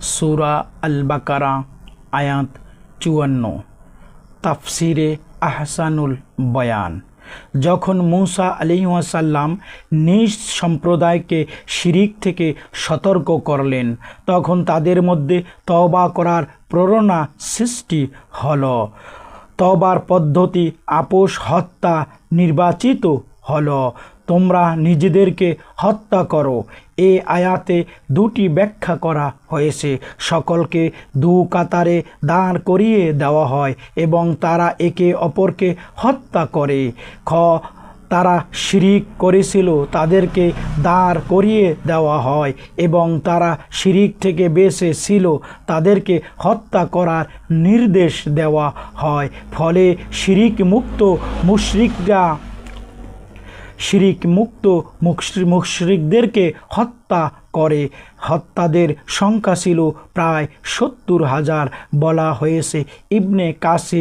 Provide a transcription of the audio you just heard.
সুরা আল বাকারা আয়াত চুয়ান্ন। তাফসিরে আহসানুল বয়ান। যখন মূসা আলিহাসাল্লাম নিজ সম্প্রদায়কে শিরিক থেকে সতর্ক করলেন, তখন তাদের মধ্যে তওবা করার প্রেরণা সৃষ্টি হল। তবার পদ্ধতি, আপোষ, হত্যা, নির্বাচিত হলো, তোমরা নিজেদেরকে হত্যা করো। এ আয়াতে দুটি ব্যাখ্যা করা হয়েছে। সকলকে দু কাতারে দাঁড় করিয়ে দেওয়া হয় এবং তারা একে অপরকে হত্যা করে। খ, তারা শিরিক করেছিল, তাদেরকে দাঁড় করিয়ে দেওয়া হয় এবং তারা শিরিক থেকে বেঁচে ছিল, তাদেরকে হত্যা করার নির্দেশ দেওয়া হয়। ফলে শিরিক মুক্ত মুশরিকরা শিরিক মুক্ত মুশরিকদেরকে হত্যা করে। হত্যাদের সংখ্যা ছিল প্রায় সত্তর হাজার বলা হয়েছে। ইবনে কাসি